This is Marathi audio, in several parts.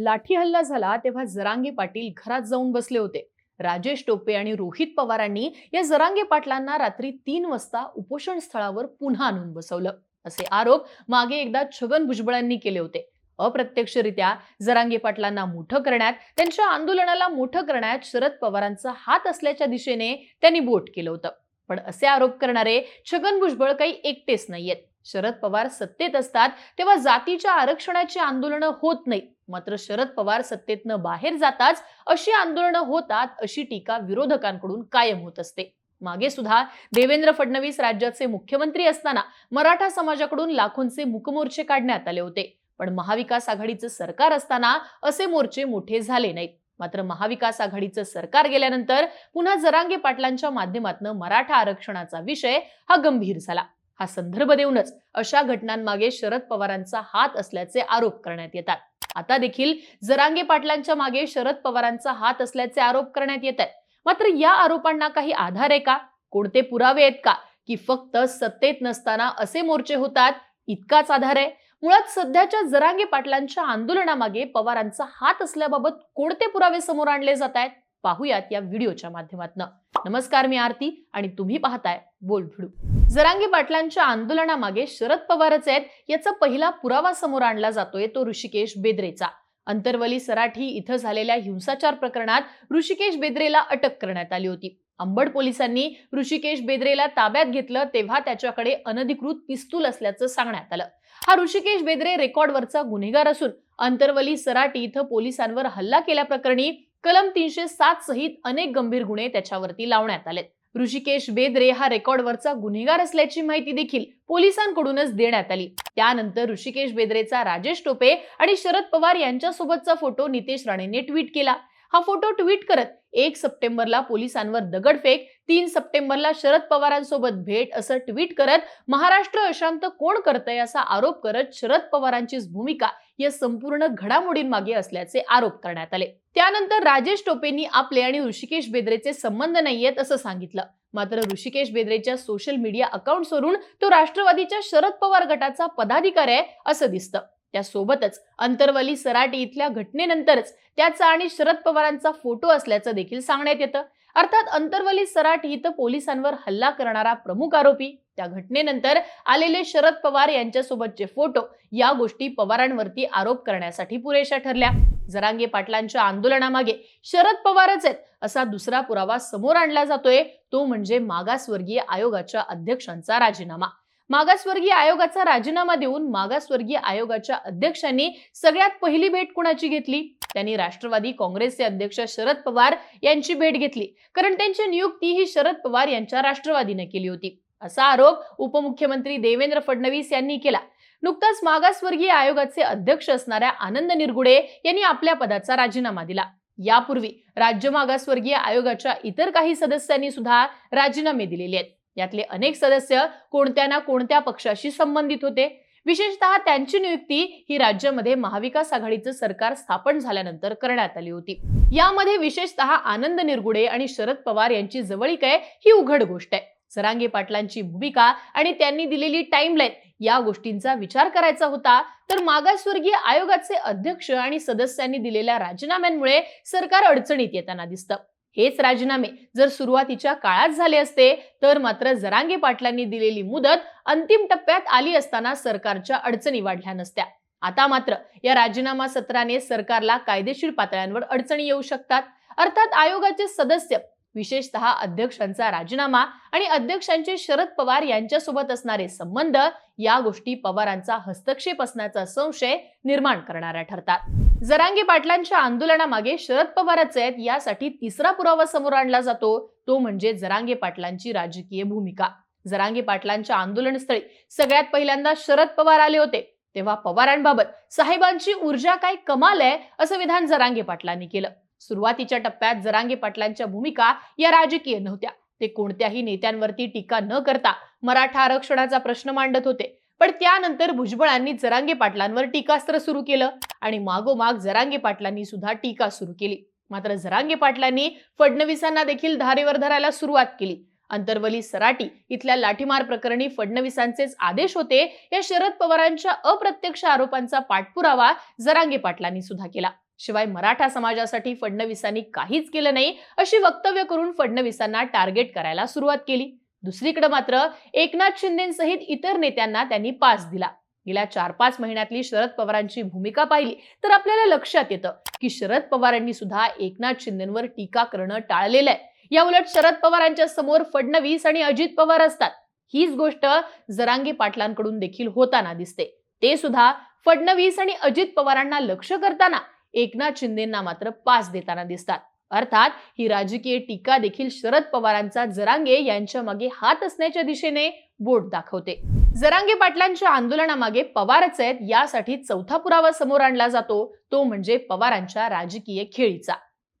लाठी हल्ला झाला तेव्हा जरांगे पाटील घरात जाऊन बसले होते. राजेश टोपे आणि रोहित पवारांनी या जरांगे पाटलांना रात्री तीन वाजता उपोषण स्थळावर पुन्हा आणून बसवलं. असे आरोप मागे एकदा छगन भुजबळांनी केले होते. अप्रत्यक्षरित्या जरांगे पाटलांना मोठं करण्यात त्यांच्या आंदोलनाला मोठं करण्यात शरद पवारांचा हात असल्याच्या दिशेने त्यांनी बोट केलं होतं. पण असे आरोप करणारे छगन भुजबळ काही एकटेच नाहीयेत. शरद पवार सत्तेत असतात तेव्हा जातीच्या आरक्षणाची आंदोलनं होत नाही. मात्र शरद पवार सत्तेतनं बाहेर जाताच अशी आंदोलनं होतात अशी टीका विरोधकांकडून कायम होत असते. मागे सुद्धा देवेंद्र फडणवीस राज्याचे मुख्यमंत्री असताना मराठा समाजाकडून लाखोंचे मुकमोर्चे काढण्यात आले होते. पण महाविकास आघाडीचं सरकार असताना असे मोर्चे मोठे झाले नाहीत. मात्र महाविकास आघाडीचं सरकार गेल्यानंतर पुन्हा जरांगे पाटलांच्या माध्यमातून मराठा आरक्षणाचा विषय हा गंभीर झाला. हा संदर्भ देऊनच अशा घटनांमागे शरद पवारांचा हात असल्याचे आरोप करण्यात येतात. आता देखील जरांगे पाटलांच्या मागे शरद पवारांचा हात असल्याचे आरोप करण्यात येत आहेत. मात्र या आरोपांना काही आधार आहे का? कोणते पुरावे आहेत का? की फक्त सत्तेत नसताना असे मोर्चे होतात? इतकाच आधार आहे. मुळात सध्याच्या जरांगे पाटलांच्या आंदोलनामागे पवारांचा हात असल्याबाबत कोणते पुरावे समोर आणले जात आहेत? पाहूयात या व्हिडिओच्या माध्यमातून. नमस्कार मी आरती आणि तुम्ही पाहताय बोल भिडू. जरांगी पाटलांच्या आंदोलनामागे शरद पवारच आहेत याचा पहिला पुरावा समोर आणला जातोय तो ऋषिकेश बेद्रेचा. अंतरवली सराठी इथं झालेल्या हिंसाचार प्रकरणात ऋषिकेश बेद्रेला अटक करण्यात आली होती. अंबड पोलिसांनी ऋषिकेश बेद्रेला ताब्यात घेतलं तेव्हा त्याच्याकडे अनधिकृत पिस्तूल असल्याचं सांगण्यात आलं. हा ऋषिकेश बेद्रे रेकॉर्डवरचा गुन्हेगार असून अंतरवली सराटी इथं पोलिसांवर हल्ला केल्याप्रकरणी कलम तीनशे सात सहित अनेक गंभीर गुन्हे त्याच्यावरती लावण्यात आले ऋषिकेश बेद्रे हा रेकॉर्डवरचा गुन्हेगार असल्याची माहिती देखील पोलिसांकडूनच देण्यात आली. त्यानंतर ऋषिकेश बेद्रेचा राजेश टोपे आणि शरद पवार यांच्यासोबतचा फोटो नितेश राणेने ट्विट केला. हा फोटो ट्विट करत एक सप्टेंबरला पोलिसांवर दगडफेक तीन सप्टेंबरला शरद पवारांसोबत भेट असं ट्विट करत महाराष्ट्र अशांत कोण करतंय असा आरोप करत शरद पवारांचीच भूमिका या संपूर्ण घडामोडींमागे असल्याचे आरोप करण्यात आले. त्यानंतर राजेश टोपेंनी आपले आणि ऋषिकेश बेद्रेचे संबंध नाहीयेत असं सांगितलं. मात्र ऋषिकेश बेद्रेच्या सोशल मीडिया अकाउंटवरून तो राष्ट्रवादीच्या शरद पवार गटाचा पदाधिकारी आहे असं दिसतं. त्यासोबतच अंतरवली सराटी इथल्या घटनेनंतरच त्याचा आणि शरद पवारांचा फोटो असल्याचं देखील सांगण्यात येतं. अर्थात अंतरवली सराट इथं पोलिसांवर हल्ला करणारा प्रमुख आरोपी त्या घटनेनंतर आलेले शरद पवार यांच्यासोबतचे फोटो या गोष्टी पवारांवरती आरोप करण्यासाठी पुरेशा ठरल्या. जरांगे पाटलांच्या आंदोलनामागे शरद पवारच आहेत असा दुसरा पुरावा समोर आणला जातोय. तो म्हणजे मागासवर्गीय आयोगाच्या अध्यक्षांचा राजीनामा. मागासवर्गीय आयोगाचा राजीनामा देऊन मागासवर्गीय आयोगाच्या अध्यक्षांनी सगळ्यात पहिली भेट कुणाची घेतली? त्यांनी राष्ट्रवादी काँग्रेसचे अध्यक्ष शरद पवार यांची भेट घेतली. कारण त्यांची नियुक्ती ही शरद पवार यांच्या राष्ट्रवादीने केली होती. असा आरोप उपमुख्यमंत्री देवेंद्र फडणवीस यांनी केला. नुकताच मागासवर्गीय आयोगाचे अध्यक्ष असणाऱ्या आनंद निरगुडे यांनी आपल्या पदाचा राजीनामा दिला. यापूर्वी राज्य मागासवर्गीय आयोगाच्या इतर काही सदस्यांनी सुद्धा राजीनामे दिलेले आहेत. यातले अनेक सदस्य कोणत्या ना कोणत्या पक्षाशी संबंधित होते. विशेषतः त्यांची नियुक्ती ही राज्यामध्ये महाविकास आघाडीचं सरकार स्थापन झाल्यानंतर करण्यात आली होती. यामध्ये विशेषतः आनंद निरगुडे आणि शरद पवार यांची जवळीक आहे ही उघड गोष्ट आहे. सरांगे पाटलांची भूमिका आणि त्यांनी दिलेली टाइमलाईन या गोष्टींचा विचार करायचा होता तर मागासवर्गीय आयोगाचे अध्यक्ष आणि सदस्यांनी दिलेल्या राजीनाम्यांमुळे सरकार अडचणीत येताना दिसतं. हेच राजीनामे जर सुरुवातीच्या काळात झाले असते तर मात्र जरांगे पाटलांनी दिलेली मुदत अंतिम टप्प्यात आली असताना सरकारच्या अडचणी वाढल्या नसत्या. आता मात्र या राजीनामा सत्राने सरकारला कायदेशीर पातळ्यांवर अडचणी येऊ शकतात. अर्थात आयोगाचे सदस्य विशेषतः अध्यक्षांचा राजीनामा आणि अध्यक्षांचे शरद पवार यांच्यासोबत असणारे संबंध या गोष्टी पवारांचा हस्तक्षेप असण्याचा संशय निर्माण करणाऱ्या ठरतात. जरांगे पाटलांच्या आंदोलनामागे शरद पवारच आहेत यासाठी तिसरा पुरावा समोर आणला जातो. तो म्हणजे जरांगे पाटलांची राजकीय भूमिका. जरांगे पाटलांच्या आंदोलनस्थळी सगळ्यात पहिल्यांदा शरद पवार आले होते. तेव्हा पवारांबाबत साहेबांची ऊर्जा काय कमाल आहे असं विधान जरांगे पाटलांनी केलं. सुरुवातीच्या टप्प्यात जरांगे पाटलांच्या भूमिका या राजकीय नव्हत्या. ते कोणत्याही नेत्यांवरती टीका न करता मराठा आरक्षणाचा प्रश्न मांडत होते. पण त्यानंतर भुजबळांनी जरांगे पाटलांवर टीकास्त्र सुरू केलं आणि मागोमाग जरांगे पाटलांनी सुद्धा टीका सुरू केली. मात्र जरांगे पाटलांनी फडणवीसांना देखील धारेवर धरायला सुरुवात केली. अंतरवली सराटी इथल्या लाठीमार प्रकरणी फडणवीसांचेच आदेश होते या शरद पवारांच्या अप्रत्यक्ष आरोपांचा पाठपुरावा जरांगे पाटलांनी सुद्धा केला. शिवाय मराठा समाजासाठी फडणवीसांनी काहीच केलं नाही अशी वक्तव्य करून फडणवीसांना टार्गेट करायला सुरुवात केली. दुसरीकडे मात्र एकनाथ शिंदेसहित इतर नेत्यांना त्यांनी पास दिला. गेल्या चार पाच महिन्यातली शरद पवारांची भूमिका पाहिली तर आपल्याला लक्षात येतं की शरद पवारांनी सुद्धा एकनाथ शिंदेवर टीका करणं टाळलेलं आहे. याउलट शरद पवारांच्या समोर फडणवीस आणि अजित पवार असतात. हीच गोष्ट जरांगी पाटलांकडून देखील होताना दिसते. ते सुद्धा फडणवीस आणि अजित पवारांना लक्ष करताना एकनाथ शिंदेना मात्र पास देताना दिसतात. अर्थात ही राजकीय टीका देखील शरद पवारांचा जरांगे यांच्या मागे हात असण्याच्या दिशेने बोट दाखवते. जरांगे पाटलांच्या आंदोलनामागे पवारच आहेत यासाठी चौथा पुरावा समोर आणला जातो तो म्हणजे पवारांच्या राजकीय खेळीचा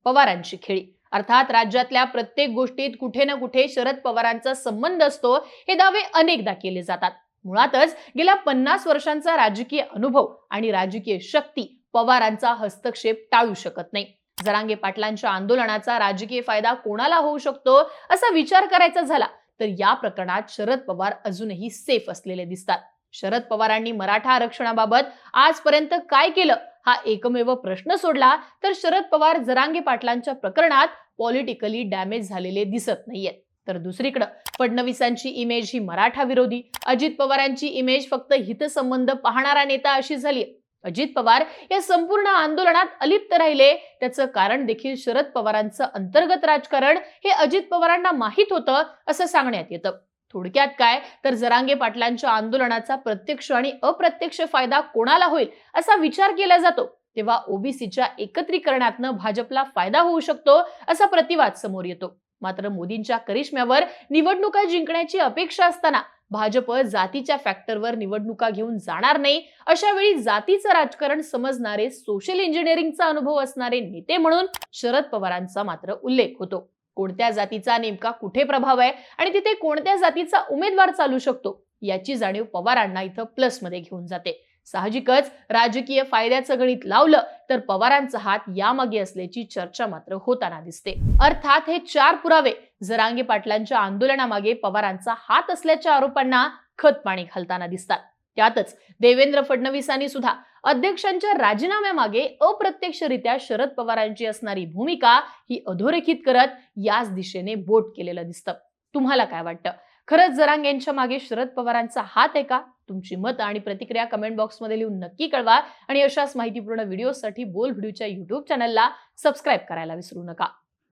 पवारांची खेळी. अर्थात राज्यातल्या प्रत्येक गोष्टीत कुठे ना कुठे शरद पवारांचा संबंध असतो हे दावे अनेकदा केले जातात. मुळातच गेल्या पन्नास वर्षांचा राजकीय अनुभव आणि राजकीय शक्ती पवारांचा हस्तक्षेप टाळू शकत नाही. जरांगे पाटलांच्या आंदोलनाचा राजकीय फायदा कोणाला होऊ शकतो असा विचार करायचा झाला तर या प्रकरणात शरद पवार अजूनही सेफ असलेले दिसतात. शरद पवारांनी मराठा आरक्षणाबाबत आजपर्यंत काय केलं हा एकमेव प्रश्न सोडला तर शरद पवार जरांगे पाटलांच्या प्रकरणात पॉलिटिकली डॅमेज झालेले दिसत नाहीयेत. तर दुसरीकडे फडणवीसांची इमेज ही मराठा विरोधी अजित पवारांची इमेज फक्त हितसंबंध पाहणारा नेता अशी झाली अजित पवार या संपूर्ण आंदोलनात अलिप्त राहिले. त्याचं कारण देखील शरद पवारांचं अंतर्गत राजकारण हे अजित पवारांना माहीत होतं असं सांगण्यात येतं. थोडक्यात काय? तर जरांगे पाटलांच्या आंदोलनाचा प्रत्यक्ष आणि अप्रत्यक्ष फायदा कोणाला होईल असा विचार केला जातो. तेव्हा ओबीसीच्या एकत्रीकरणातनं भाजपला फायदा होऊ शकतो असा प्रतिवाद समोर येतो. मात्र मोदींच्या करिश्म्यावर निवडणुका जिंकण्याची अपेक्षा असताना भाजप जातीच्या फॅक्टरवर निवडणुका घेऊन जाणार नाही. अशा वेळी जातीचं राजकारण समजणारे सोशल इंजिनिअरिंगचा अनुभव असणारे नेते म्हणून शरद पवारांचा मात्र उल्लेख होतो. कोणत्या जातीचा नेमका कुठे प्रभाव आहे आणि तिथे कोणत्या जातीचा उमेदवार चालू शकतो याची जाणीव पवारांना इथं प्लसमध्ये घेऊन जाते. साहजिकच राजकीय फायद्याचं गणित लावलं तर पवारांचा हात यामागे असल्याची चर्चा मात्र होताना दिसते. अर्थात हे चार पुरावे जरांगे पाटलांच्या आंदोलनामागे पवारांचा हात असल्याच्या आरोपांना खत पाणी घालताना दिसतात. त्यातच देवेंद्र फडणवीसांनी सुद्धा अध्यक्षांच्या राजीनाम्यामागे अप्रत्यक्षरित्या शरद पवारांची असणारी भूमिका ही अधोरेखित करत याच दिशेने बोट केलेलं दिसतं. तुम्हाला काय वाटतं? खरंच जरांग यांच्या मागे शरद पवारांचा हात आहे का? तुमची मत आणि प्रतिक्रिया कमेंट बॉक्समध्ये लिहून नक्की कळवा आणि अशाच माहितीपूर्ण व्हिडिओसाठी बोल व्हिडिओच्या युट्यूब चॅनलला सबस्क्राईब करायला विसरू नका.